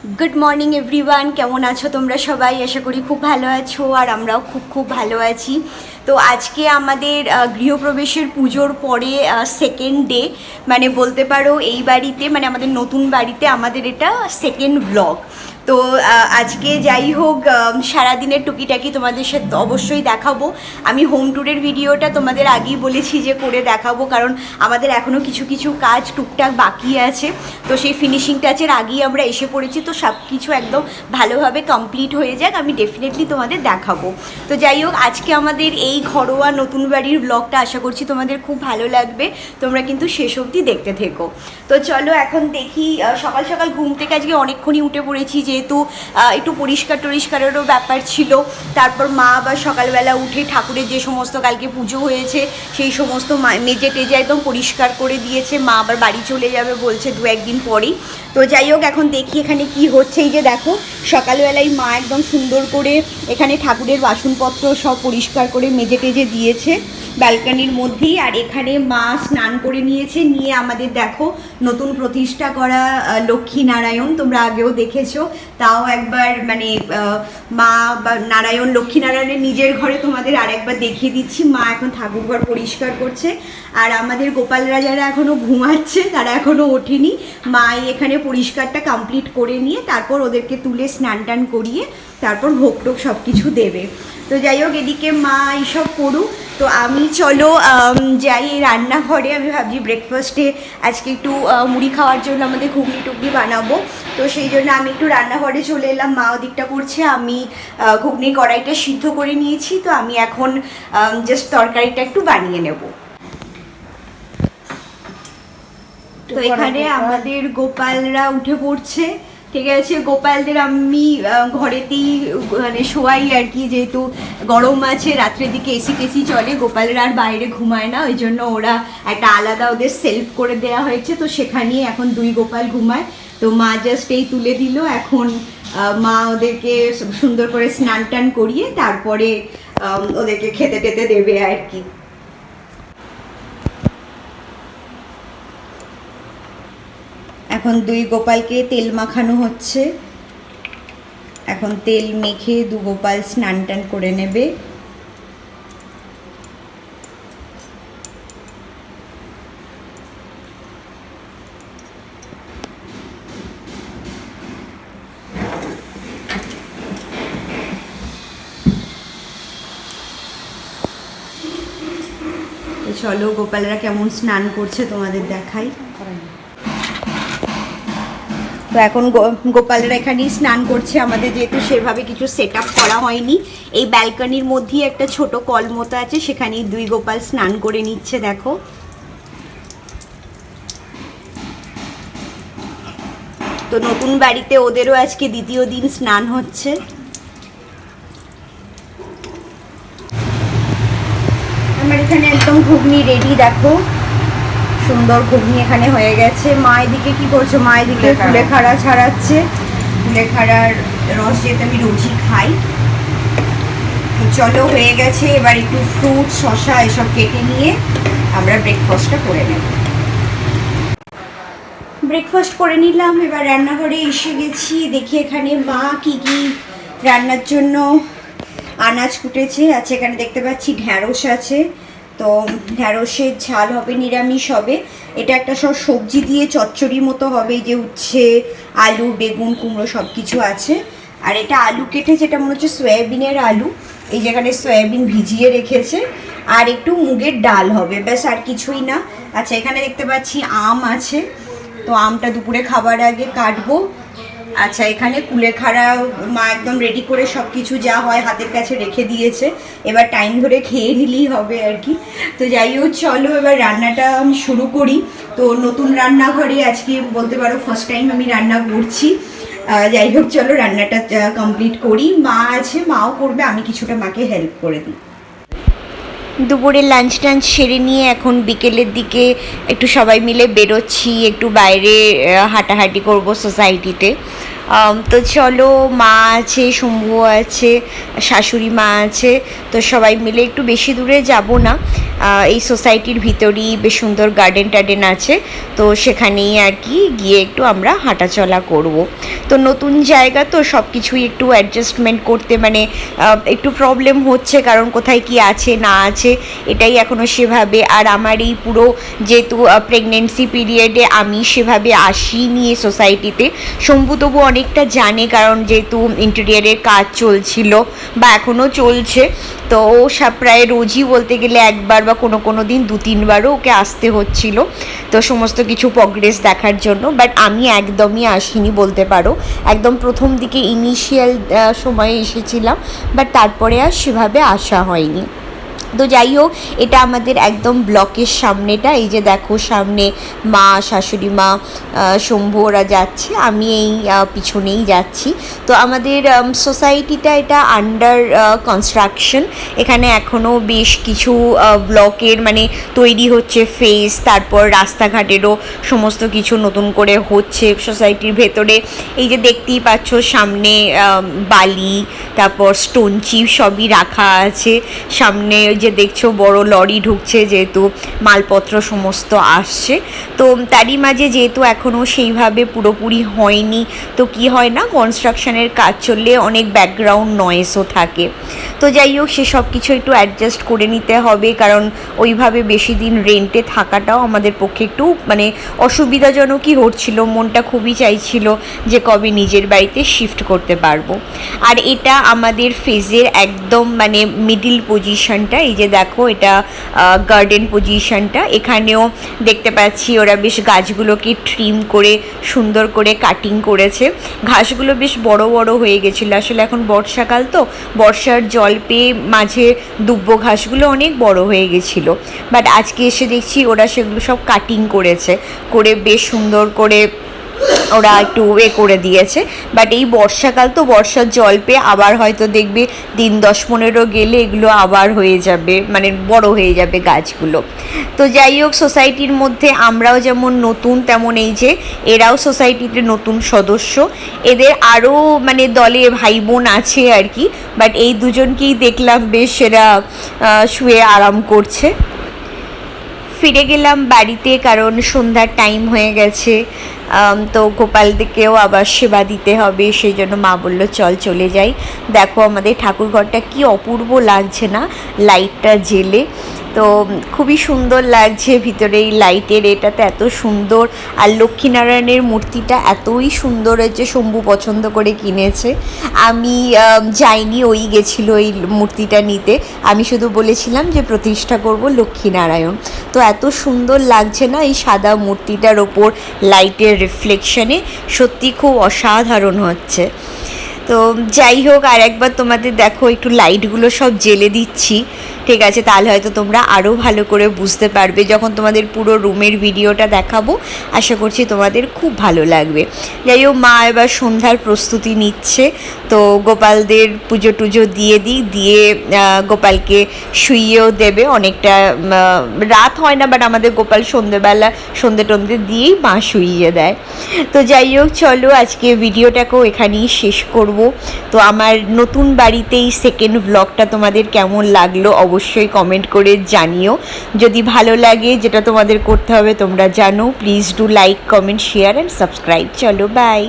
Good morning everyone কেমন আছো তোমরা সবাই? আশা করি খুব ভালো আছো আর আমরাও খুব খুব ভালো আছি। তো আজকে আমাদের গৃহপ্রবেশের পুজোর পরে সেকেন্ড ডে মানে বলতে পারো এই বাড়িতে মানে আমাদের নতুন বাড়িতে আমাদের এটা সেকেন্ড ব্লগ তো আজকে যাই হোক সারাদিনের টুকিটাকি তোমাদের সাথে অবশ্যই দেখাবো। আমি হোম ট্যুরের ভিডিওটা তোমাদের আগেই বলেছি যে করে দেখাবো, কারণ আমাদের এখনও কিছু কিছু কাজ টুকটাক বাকি আছে। তো সেই ফিনিশিং টাচের আগেই আমরা এসে পড়েছি, তো সব কিছু একদম ভালোভাবে কমপ্লিট হয়ে যাক, আমি ডেফিনেটলি তোমাদের দেখাবো। তো যাই হোক, আজকে আমাদের এই ঘরোয়া নতুন বাড়ির ব্লগটা আশা করছি তোমাদের খুব ভালো লাগবে, তোমরা কিন্তু শেষ অবধি দেখতে থেকো। তো চলো, এখন দেখি সকাল সকাল ঘুম থেকে আজকে অনেকক্ষণই উঠে পড়েছি যেহেতু একটু পরিষ্কার টরিষ্কারেরও ব্যাপার ছিল। তারপর মা আবার সকালবেলা উঠে ঠাকুরের যে সমস্ত কালকে পুজো হয়েছে, সেই সমস্ত মেজে টেজে একদম পরিষ্কার করে দিয়েছে। মা আবার বাড়ি চলে যাবে বলছে দু একদিন পরেই। তো যাই হোক, এখন দেখি এখানে কি হচ্ছে। এই যে দেখো, সকালবেলায় মা একদম সুন্দর করে এখানে ঠাকুরের বাসনপত্র সব পরিষ্কার করে মেজে টেজে দিয়েছে ব্যালকানির মধ্যেই। আর এখানে মা স্নান করে নিয়েছে। নিয়ে আমাদের দেখো, নতুন প্রতিষ্ঠা করা লক্ষ্মী নারায়ণ তোমরা আগেও দেখেছ। তাও একবার মানে মা বা নারায়ণ, লক্ষ্মীনারায়ণের নিজের ঘরে তোমাদের আরেকবার দেখিয়ে দিচ্ছি। মা এখন ঠাকুর ঘর পরিষ্কার করছে। আর আমাদের গোপাল রাজারা এখনও ঘুমাচ্ছে, তারা এখনও ওঠেনি। মা এখানে পরিষ্কারটা কমপ্লিট করে নিয়ে তারপর ওদেরকে তুলে স্নান টান করিয়ে তারপর ভোগ টোক সব কিছু দেবে। তো যাই হোক, এদিকে মা এইসব করুক। তো আমি চলো যাই রান্নাঘরে। আমি ভাবছি ব্রেকফাস্টে আজকে একটু মুড়ি খাওয়ার জন্য আমাদের ঘুগনি টুগনি বানাবো। তো সেই জন্য আমি একটু রান্নাঘরে চলে এলাম। মা ওদিকটা করছে আমি ঘুগনি কড়াইটা সিদ্ধ করে নিয়েছি। তো আমি এখন জাস্ট তরকারিটা একটু বানিয়ে নেব। তো এখানে আমাদের গোপালরা উঠে পড়ছে। ঠিক আছে, গোপালদের আমি ঘরেতেই মানে শোয়াই আর কি, যেহেতু গরম আছে, রাত্রের দিকে এসি টেসি চলে, গোপালরা আর বাইরে ঘুমায় না, ওই জন্য ওরা একটা আলাদা ওদের সেলফ করে দেওয়া হয়েছে, তো সেখানেই এখন দুই গোপাল ঘুমায়। তো মা জাস্ট এই তুলে দিল, এখন মা ওদেরকে সুন্দর করে স্নান টান করিয়ে তারপরে ওদেরকে খেতে টেতে দেবে আর কি। এখন দুই গোপালকে তেল মাখানো হচ্ছে। এখন তেল মেখে দু গোপাল স্নান টান করে নেবে। চলো গোপালরা কেমন স্নান করছে তোমাদের দেখাই। তো এখন গোপালরা এখানেই স্নান করছে। আমাদের যেহেতু সেভাবে কিছু সেট করা হয়নি, এই ব্যালকনির মধ্যেই একটা ছোট কল মতো আছে, সেখানেই দুই গোপাল স্নান করে নিচ্ছে, দেখো। তো নতুন বাড়িতে ওদেরও আজকে দ্বিতীয় দিন স্নান হচ্ছে। আমার এখানে একদম ঘুগনি রেডি দেখো। সুন্দর ঘুগনি এখানে হয়ে গেছে। মা এদিকে কি করছ? মা এদিকে কুলেখাড়া। ছাড়াচ্ছে। কুলেখাড়ার রস যেহেতু আমি রোজই খাই। তো চলো হয়ে গেছে। এবার একটু ফ্রুট শশা এসব কেটে নিয়ে আমরা ব্রেকফাস্টটা করে নেব। ব্রেকফাস্ট করে নিলাম। এবার রান্নাঘরে এসে গেছি। দেখি এখানে মা কি কি রান্নার জন্য আনাজ কুটেছে। আছে এখানে দেখতে পাচ্ছি ঢ্যাঁড়স আছে। তো ঢ্যাঁড়সের ঝাল হবে নিরামিষ হবে। এটা একটা সব সবজি দিয়ে চচ্চড়ি মতো হবে যে উচ্ছে, আলু, বেগুন, কুমড়ো সব কিছু আছে। আর এটা আলু কেটে, যেটা মনে হচ্ছে সয়াবিনের আলু, এই যেখানে সয়াবিন ভিজিয়ে রেখেছে। আর একটু মুগের ডাল হবে, ব্যাস আর কিছুই না। আচ্ছা এখানে দেখতে পাচ্ছি আম আছে। তো আমটা দুপুরে খাবার আগে কাটবো। আচ্ছা এখানে কুলেখাড়া মা একদম রেডি করে সব কিছু যা হয় হাতের কাছে রেখে দিয়েছে। এবার টাইম ধরে খেয়ে নিলেই হবে আর কি। তো যাই হোক, চলো এবার রান্নাটা আমি শুরু করি। তো নতুন রান্নাঘরে আজকে বলতে পারো ফার্স্ট টাইম আমি রান্না করছি। যাই হোক, চলো রান্নাটা কমপ্লিট করি। মা আছে, মাও করবে, আমি কিছুটা মাকে হেল্প করে দিই। দুপুরের লাঞ্চ টাঞ্চ সেরে নিয়ে এখন বিকেলের দিকে একটু সবাই মিলে বেরোচ্ছি, একটু বাইরে হাঁটাহাঁটি করব সোসাইটিতে তো চলো, মা আছে, শম্ভু আছে, শাশুড়ি মা আছে, তো সবাই মিলে একটু বেশি দূরে যাব না। এই সোসাইটির ভিতরেই বেশ সুন্দর গার্ডেন টার্ডেন আছে, তো সেখানেই আর কি গিয়ে একটু আমরা হাঁটাচলা করব। তো নতুন জায়গা তো সব কিছুই একটু অ্যাডজাস্টমেন্ট করতে মানে একটু প্রবলেম হচ্ছে, কারণ কোথায় কি আছে, না আছে, এটাই এখনও সেভাবে। আর আমার এই পুরো যেহেতু প্রেগনেন্সি পিরিয়ডে আমি সেভাবে আসিনি সোসাইটিতে শম্ভু তবু অনেকটা জানে কারণ যেহেতু ইন্টেরিয়ারের কাজ চলছিল বা এখনও চলছে, তো ও প্রায় রোজই বলতে গেলে একবার বা কোনো কোনো দিন দু তিনবারও ওকে আসতে হচ্ছিল। তো সমস্ত কিছু প্রগ্রেস দেখার জন্য বাট আমি একদমই আসিনি বলতে পারো। একদম প্রথম দিকে ইনিশিয়াল সময়ে এসেছিলাম বাট তারপরে আর সেভাবে আসা হয়নি। তো যাই হোক এটা আমাদের একদম ব্লকের সামনেটা। এই যে দেখো, সামনে মা, শাশুড়ি মা শম্ভু, ওরা যাচ্ছে। আমি এই পিছনেই যাচ্ছি। তো আমাদের সোসাইটিটা এটা আন্ডার কনস্ট্রাকশন এখানে এখনও বেশ কিছু ব্লকের মানে তৈরি হচ্ছে ফেস তারপর রাস্তাঘাটেরও সমস্ত কিছু নতুন করে হচ্ছে সোসাইটির ভেতরে। এই যে দেখতেই পাচ্ছ, সামনে বালি, তারপর স্টোন চিপ সবই রাখা আছে। সামনে ওই যে দেখছ, বড় লরি ঢুকছে যেহেতু মালপত্র সমস্ত আসছে। তো তারই মাঝে যেহেতু এখনও সেইভাবে পুরোপুরি হয়নি, তো কি হয় না কনস্ট্রাকশনের কাজ চললে অনেক ব্যাকগ্রাউন্ড নয়েসও থাকে। তো যাই হোক সেসব কিছু একটু অ্যাডজাস্ট করে নিতে হবে, কারণ ওইভাবে বেশি দিন রেন্টে থাকাটাও আমাদের পক্ষে একটু মানে অসুবিধাজনকই হচ্ছিল মনটা খুবই চাইছিল যে কবে নিজের বাড়িতে শিফট করতে পারব। আর এটা আমাদের ফেজের একদম মানে মিডিল পজিশনটা এই যে দেখো এটা গার্ডেন পজিশনটা এখানেও দেখতে পাচ্ছি ওরা বেশ গাছগুলোকে ট্রিম করে, সুন্দর করে কাটিং করেছে। ঘাসগুলো বেশ বড় বড় হয়ে গেছিল। আসলে এখন বর্ষাকাল তো, বর্ষার জল পেয়ে মাঝে দুব্ব ঘাসগুলো অনেক বড় হয়ে গেছিল। বাট আজকে এসে দেখছি ওরা সেগুলো সব কাটিং করেছে। করে বেশ সুন্দর করে ওরা একটু এ করে দিয়েছে। বাট এই বর্ষাকাল তো বর্ষার জল পেয়ে আবার হয়তো দেখবে দিন দশ পনেরো গেলে এগুলো আবার হয়ে যাবে মানে বড় হয়ে যাবে গাছগুলো। তো যাই হোক সোসাইটির মধ্যে আমরাও যেমন নতুন, তেমন এই যে এরাও সোসাইটিতে নতুন সদস্য। এদের আরও মানে দলে ভাই বোন আছে আর কি বাট এই দুজনকেই দেখলাম বেশ এরা শুয়ে আরাম করছে। ফিরে গেলাম বাড়িতে কারণ সন্ধ্যার টাইম হয়ে গেছে। তো গোপালদেরকেও আবার সেবা দিতে হবে, সেই জন্য মা বলল, চল চলে যাই। দেখো আমাদের ঠাকুর ঘরটা কি অপূর্ব লাগছে না, লাইটটা জেলে তো খুবই সুন্দর লাগছে ভিতরে এই লাইটের এটাতে এত সুন্দর। আর লক্ষ্মীনারায়ণের মূর্তিটা এতই সুন্দর হয়েছে, শম্ভু পছন্দ করে কিনেছে। আমি যাইনি, ওই গেছিল এই মূর্তিটা নিতে। আমি শুধু বলেছিলাম যে প্রতিষ্ঠা করব লক্ষ্মীনারায়ণ। তো এত সুন্দর লাগছে না এই সাদা মূর্তিটার ওপর লাইটের রিফ্লেকশনে সত্যি খুব অসাধারণ হচ্ছে। তো যাই হোক আর একবার তোমাদের দেখো, একটু লাইটগুলো সব জেলে দিচ্ছি। ঠিক আছে তাহলে হয়তো তোমরা আরও ভালো করে বুঝতে পারবে যখন তোমাদের পুরো রুমের ভিডিওটা দেখাবো। আশা করছি তোমাদের খুব ভালো লাগবে। যাই হোক, মা এবার সন্ধ্যার প্রস্তুতি নিচ্ছে। তো গোপালদের পুজো টুজো দিয়ে দিই, দিয়ে গোপালকে শুইয়েও দেবে। অনেকটা রাত হয় না বাট আমাদের গোপাল সন্ধেবেলা সন্ধে টন্ধে দিয়েই মা শুইয়ে দেয়। তো যাই হোক, চলো আজকে ভিডিওটাকেও এখানেই শেষ করব। তো আমার নতুন বাড়িতেই সেকেন্ড ব্লগটা তোমাদের কেমন লাগল অবশ্যই কমেন্ট করে জানিও। যদি ভালো লাগে যেটা তোমাদের করতে হবে তোমরা জানো। Please do like comment share and subscribe চলো বাই